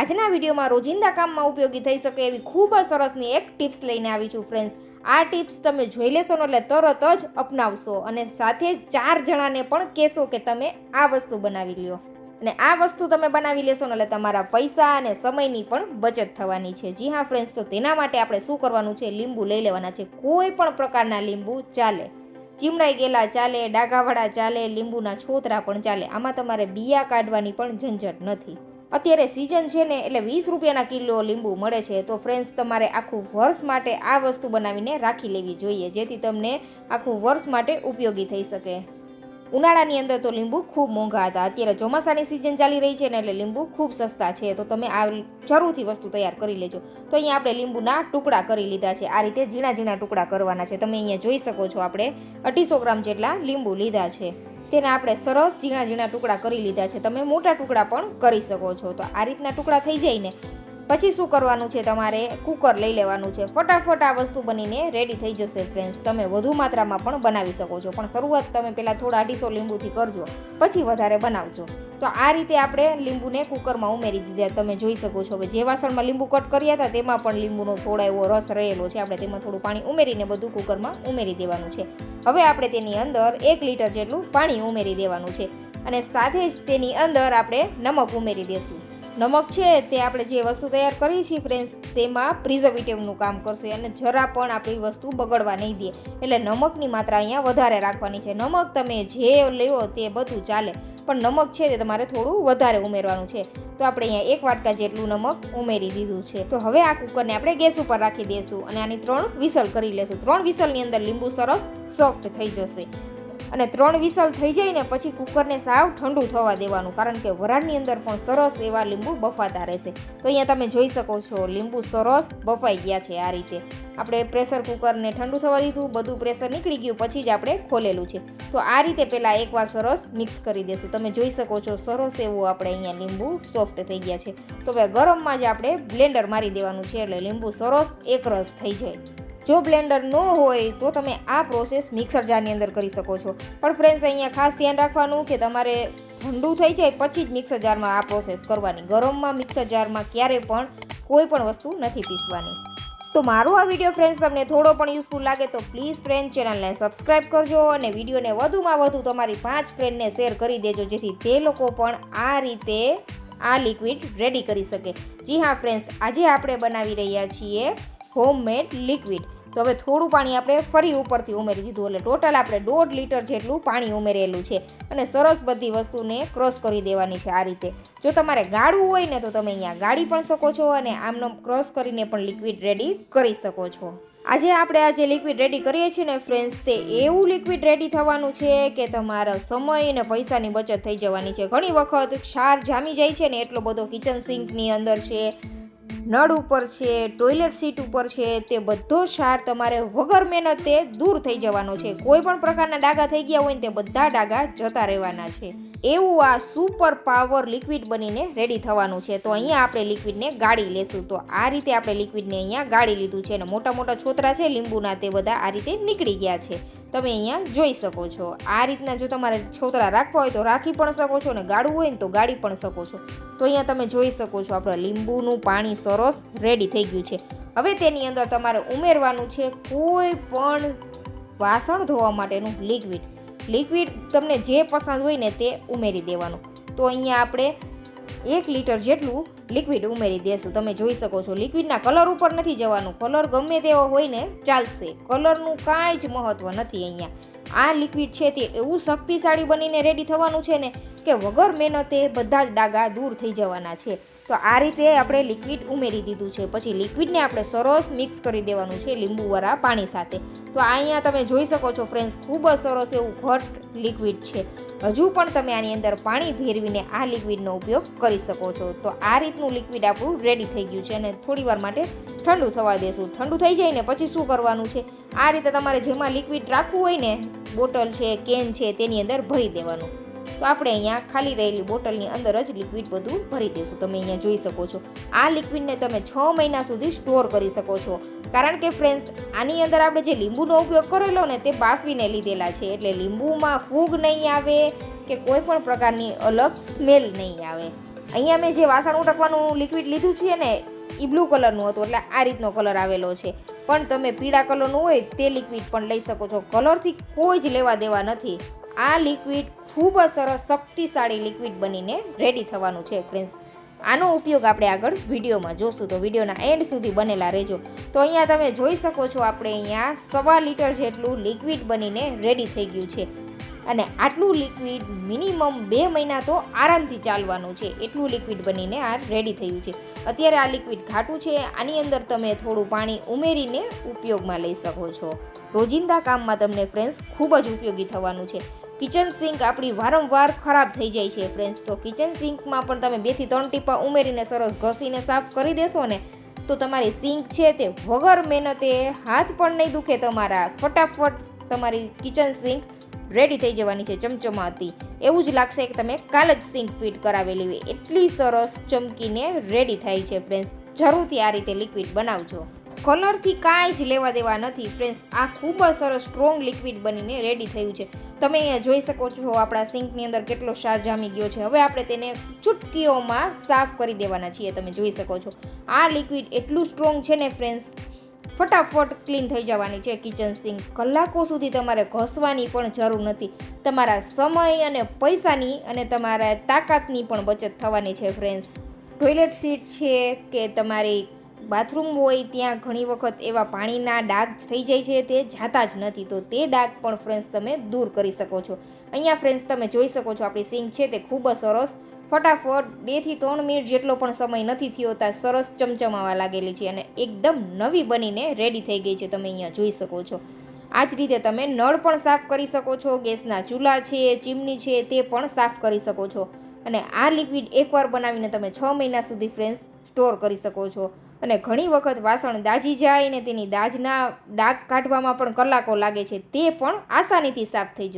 આજના વિડીયોમાં રોજિંદા કામમાં ઉપયોગી થઈ શકે એવી ખૂબ જ સરસની એક ટિપ્સ લઈને આવી છું ફ્રેન્ડ્સ આ ટિપ્સ તમે જોઈ લેશો ને એટલે તરત જ અપનાવશો અને સાથે ચાર જણાને પણ કહેશો કે તમે આ વસ્તુ બનાવી લ્યો. અને આ વસ્તુ તમે બનાવી લેશો એટલે તમારા પૈસા અને સમયની પણ બચત થવાની છે. જી હા ફ્રેન્ડ્સ તો તેના માટે આપણે શું કરવાનું છે? લીંબુ લઈ લેવાના છે. કોઈ પણ પ્રકારના લીંબુ ચાલે. ચીમડાઈ ગયેલા ચાલે ડાઘાવાળા ચાલે, લીંબુના છોતરા પણ ચાલે. આમાં તમારે બિયા કાઢવાની પણ ઝંઝટ નથી. અત્યારે સિઝન છે ને એટલે વીસ રૂપિયાના કિલો લીંબુ મળે છે. તો ફ્રેન્ડ્સ તમારે આખું વર્ષ માટે આ વસ્તુ બનાવીને રાખી લેવી જોઈએ, જેથી તમને આખું વર્ષ માટે ઉપયોગી થઈ શકે. ઉનાળાની અંદર તો લીંબુ ખૂબ મોંઘા હતા. અત્યારે ચોમાસાની સિઝન ચાલી રહી છે ને એટલે લીંબુ ખૂબ સસ્તા છે. તો તમે આ જરૂરથી વસ્તુ તૈયાર કરી લેજો. તો અહીંયા આપણે લીંબુના ટુકડા કરી લીધા છે. આ રીતે ઝીણા ઝીણા ટુકડા કરવાના છે. તમે અહીંયા જોઈ શકો છો આપણે અઢીસો ગ્રામ જેટલા લીંબુ લીધા છે. તેના આપણે સરસ ઝીણા ઝીણા ટુકડા કરી લીધા છે. તમે મોટા ટુકડા પણ કરી શકો છો. તો આ રીતના ટુકડા થઈ જાય ને પછી શું કરવાનું છે તમારે? કુકર લઈ લેવાનું છે. ફટાફટ આ વસ્તુ બનીને રેડી થઈ જશે ફ્રેન્ડ્સ તમે વધુ માત્રામાં પણ બનાવી શકો છો. પણ શરૂઆત તમે પહેલાં થોડા અઢીસો લીંબુથી કરજો, પછી વધારે બનાવજો. તો આ રીતે આપણે લીંબુને કુકરમાં ઉમેરી દીધા. તમે જોઈ શકો છો. હવે જે વાસણમાં લીંબુ કટ કર્યા હતા, તેમાં પણ લીંબુનો થોડા એવો રસ રહેલો છે. આપણે તેમાં થોડું પાણી ઉમેરીને બધું કુકરમાં ઉમેરી દેવાનું છે. હવે આપણે તેની અંદર એક લીટર જેટલું પાણી ઉમેરી દેવાનું છે. અને સાથે જ તેની અંદર આપણે નમક ઉમેરી દેશું. નમક છે તે આપણે જે વસ્તુ તૈયાર કરી છે ફ્રેન્ડ્સ તેમાં પ્રિઝર્વેટિવનું કામ કરશે અને જરા પણ આપણી વસ્તુ બગડવા નહીં દે. એટલે નમકની માત્રા અહીંયા વધારે રાખવાની છે. નમક તમે જે લેવો તે બધું ચાલે, પણ નમક છે તે તમારે થોડું વધારે ઉમેરવાનું છે. તો આપણે અહીંયા એક વાટકા જેટલું નમક ઉમેરી દીધું છે. તો હવે આ કુકરને આપણે ગેસ ઉપર રાખી દઈશું અને આની ત્રણ વિસલ કરી લેશું. ત્રણ વિસલની અંદર લીંબુ સરસ સોફ્ટ થઈ જશે. અને ત્રણ વિસલ થઈ જાય ને પછી કુકરને સાવ ઠંડુ થવા દેવાનું, કારણ કે વરાળની અંદર પણ સરસ એવા લીંબુ બફાતા રહેશે. તો અહીંયા તમે જોઈ શકો છો, લીંબુ સરસ બફાઈ ગયા છે આ રીતે. આપણે પ્રેશર કુકરને ઠંડુ થવા દીધું, બધું પ્રેશર નીકળી ગયું, પછી જ આપણે ખોલેલું છે. તો આ રીતે પહેલાં એકવાર સરસ મિક્સ કરી દેશું. તમે જોઈ શકો છો, સરસ એવું આપણે અહીંયા લીંબુ સોફ્ટ થઈ ગયા છે. તો હવે ગરમમાં જ આપણે બ્લેન્ડર મારી દેવાનું છે, એટલે લીંબુ સરસ એકરસ થઈ જાય. જો બ્લેન્ડર ન હોય તો તમે આ પ્રોસેસ મિક્સર જારની અંદર કરી શકો છો. પણ ફ્રેન્ડ્સ અહીંયા ખાસ ધ્યાન રાખવાનું કે તમારે ઠંડુ થઈ જાય પછી જ મિક્સર જારમાં આ પ્રોસેસ કરવાની. ગરમમાં મિક્સર જારમાં ક્યારે પણ કોઈ પણ વસ્તુ નથી પીસવાની. તો મારો આ વીડિયો ફ્રેન્ડ્સ તમને થોડો પણ યુઝફુલ લાગે તો પ્લીઝ ફ્રેન્ડ ચેનલને સબસ્ક્રાઇબ કરજો અને વિડીયોને વધુમાં વધુ તમારી પાંચ ફ્રેન્ડને શેર કરી દેજો, જેથી તે લોકો પણ આ રીતે આ લિક્વિડ રેડી કરી શકે. જી હા ફ્રેન્ડ્સ આજે આપણે બનાવી રહ્યા છીએ હોમમેડ લિક્વિડ તો હવે થોડું પાણી આપણે ફરી ઉપરથી ઉમેરી દીધું એટલે ટોટલ આપણે દોઢ લીટર જેટલું પાણી ઉમેરેલું છે અને સરસ બધી વસ્તુને ક્રોસ કરી દેવાની છે આ રીતે. જો તમારે ગાળવું હોય ને તો તમે અહીંયા ગાળી પણ શકો છો અને આમનો ક્રોસ કરીને પણ લિક્વિડ રેડી કરી શકો છો. આજે આપણે આ જે લિક્વિડ રેડી કરીએ છીએ ને ફ્રેન્ડ્સ, તે એવું લિક્વિડ રેડી થવાનું છે કે તમારા સમય અને પૈસાની બચત થઈ જવાની છે. ઘણી વખત ક્ષાર જામી જાય છે ને, એટલો બધો કિચન સિંકની અંદર છે નળ ઉપર છે ટોયલેટ સીટ ઉપર છે, તે બધો ક્ષાર તમારે વગર મહેનતે દૂર થઈ જવાનો છે. કોઈ પણ પ્રકારના ડાઘા થઈ ગયા હોય ને તે બધા ડાઘા જતા રહેવાના છે. એવું આ સુપર પાવર લિક્વિડ બનીને રેડી થવાનું છે. તો અહીંયા આપણે લિક્વિડને ગાળી લેશું. તો આ રીતે આપણે લિક્વિડને અહીંયા ગાળી લીધું છે અને મોટા મોટા છોતરા છે, લીંબુના તે બધા આ રીતે નીકળી ગયા છે. તમે અહીંયા જોઈ શકો છો. આ રીતના જો તમારે છોતરા રાખવા હોય તો રાખી પણ શકો છો અને ગાળવું હોય ને તો ગાળી પણ શકો છો. તો અહીંયા તમે જોઈ શકો છો આપણે લીંબુનું પાણી સરસ રેડી થઈ ગયું છે. હવે તેની અંદર તમારે ઉમેરવાનું છે કોઈ પણ વાસણ ધોવા માટેનું લિક્વિડ લિક્વિડ તમને જે પસંદ હોય ને તે ઉમેરી દેવાનું. તો અહીંયા આપણે એક લીટર જેટલું લિક્વિડ ઉમેરી દેશું. તમે જોઈ શકો છો લિક્વિડના કલર ઉપર નથી જવાનું. કલર ગમે તેવો હોય ને ચાલશે. કલરનું કાંઈ જ મહત્ત્વ નથી અહીંયા. આ લિક્વિડ છે તે એવું શક્તિશાળી બનીને રેડી થવાનું છે ને કે વગર મહેનતે બધા જ ડાગા દૂર થઈ જવાના છે. તો આ રીતે આપણે લિક્વિડ ઉમેરી દીધું છે. પછી લિક્વિડને આપણે સરસ મિક્સ કરી દેવાનું છે લીંબુવાળા પાણી સાથે. તો અહીંયા તમે જોઈ શકો છો ફ્રેન્ડ્સ ખૂબ જ સરસ એવું ઘટ લિક્વિડ છે. હજુ પણ તમે આની અંદર પાણી ભેરવીને આ લિક્વિડનો ઉપયોગ કરી શકો છો. તો આ રીતનું લિક્વિડ આપણું રેડી થઈ ગયું છે અને થોડીવાર માટે ઠંડુ થવા દેશું. ઠંડુ થઈ જાય ને પછી શું કરવાનું છે? આ રીતે તમારે જેમાં લિક્વિડ રાખવું હોય ને બોટલ છે કેન છે તેની અંદર ભરી દેવાનું. તો આપણે અહીંયા ખાલી રહેલી બોટલની અંદર જ લિક્વિડ બધું ભરી દઈશું. તમે અહીંયા જોઈ શકો છો. આ લિક્વિડને તમે છ મહિના સુધી સ્ટોર કરી શકો છો. કારણ કે ફ્રેન્ડ્સ આની અંદર આપણે જે લીંબુનો ઉપયોગ કરેલો ને તે બાફીને લીધેલા છે. એટલે લીંબુમાં ફૂગ નહીં આવે કે કોઈ પણ પ્રકારની અલગ સ્મેલ નહીં આવે. અહીંયા મેં જે વાસણ ઉટકવાનું લિક્વિડ લીધું છે ને એ બ્લુ કલરનું હતું. એટલે આ રીતનો કલર આવેલો છે. પણ તમે પીળા કલરનું હોય તે લિક્વિડ પણ લઈ શકો છો. કલરથી કોઈ જ લેવા દેવા નથી. આ લિક્વિડ ખૂબ જ સરસ, શક્તિશાળી લિક્વિડ બનીને રેડી થવાનું છે ફ્રેન્ડ્સ આનો ઉપયોગ આપણે આગળ વિડીયોમાં જોશું. તો વિડીયોના એન્ડ સુધી બનેલા રહેજો. તો અહીંયા તમે જોઈ શકો છો આપણે અહીંયા સવા લીટર જેટલું લિક્વિડ બનીને રેડી થઈ ગયું છે. અને આટલું લિક્વિડ મિનિમમ બે મહિના તો આરામથી ચાલવાનું છે. એટલું લિક્વિડ બનીને આ રેડી થયું છે. અત્યારે આ લિક્વિડ ઘાટું છે. આની અંદર તમે થોડું પાણી ઉમેરીને ઉપયોગમાં લઈ શકો છો. રોજિંદા કામમાં તમને ફ્રેન્ડ્સ ખૂબ જ ઉપયોગી થવાનું છે. કિચન સિંક આપણી વારંવાર ખરાબ થઈ જાય છે ફ્રેન્ડ્સ તો કિચન સિંકમાં પણ તમે બેથી ત્રણ ટીપા ઉમેરીને સરસ ઘસીને સાફ કરી દેશો ને, તો તમારી સિંક છે તે વગર મહેનતે હાથ પણ નહીં દુખે તમારા. ફટાફટ તમારી કિચન સિંક રેડી થઈ જવાની છે, ચમચમાતી. એવું જ લાગશે કે તમે કાલ જ સિંક ફિટ કરાવેલી હોય. એટલી સરસ ચમકીને રેડી થાય છે ફ્રેન્ડ્સ જરૂરથી આ રીતે લિક્વિડ બનાવજો. કલરથી કાંઈ જ લેવા દેવા નથી ફ્રેન્ડ્સ આ ખૂબ જ સરસ સ્ટ્રોંગ લિક્વિડ બનીને રેડી થયું છે. તમે અહીંયા જોઈ શકો છો આપણા સિંકની અંદર કેટલો ક્ષાર જામી ગયો છે. હવે આપણે તેને ચૂટકીઓમાં સાફ કરી દેવાના છીએ, તમે જોઈ શકો છો. આ લિક્વિડ એટલું સ્ટ્રોંગ છે ને ફ્રેન્ડ્સ, ફટાફટ ક્લીન થઈ જવાની છે કિચન સિંક. કલાકો સુધી તમારે ઘસવાની પણ જરૂર નથી. તમારા સમય અને પૈસાની અને તમારા તાકાતની પણ બચત થવાની છે ફ્રેન્ડ્સ. ટોયલેટ સીટ છે કે તમારી બાથરૂમ હોય ત્યાં ઘણી વખત એવા પાણીના ડાઘ થઈ જાય છે, તે જાતા જ નથી. તો તે ડાઘ પણ ફ્રેન્ડ્સ તમે દૂર કરી શકો છો. અહીંયા ફ્રેન્ડ્સ તમે જોઈ શકો છો, આપણી સિંક છે, તે ખૂબ જ સરસ. ફટાફટ બેથી ત્રણ મિનિટ જેટલો પણ સમય નથી થયો, ત્યાં સરસ ચમચમાવા લાગેલી છે અને એકદમ નવી બનીને રેડી થઈ ગઈ છે, તમે અહીંયા જોઈ શકો છો. આ જ રીતે તમે નળ પણ સાફ કરી શકો છો, ગેસના ચૂલા છે ચીમની છે, તે પણ સાફ કરી શકો છો. અને આ લિક્વિડ એકવાર બનાવીને તમે છ મહિના સુધી ફ્રેન્ડ્સ સ્ટોર કરી શકો છો. અને ઘણી વખત વાસણ દાજી જાય ને તેની દાજના ડાઘ કાઢવામાં પણ કલાકો લાગે છે. તે પણ આસાનીથી સાફ થઈ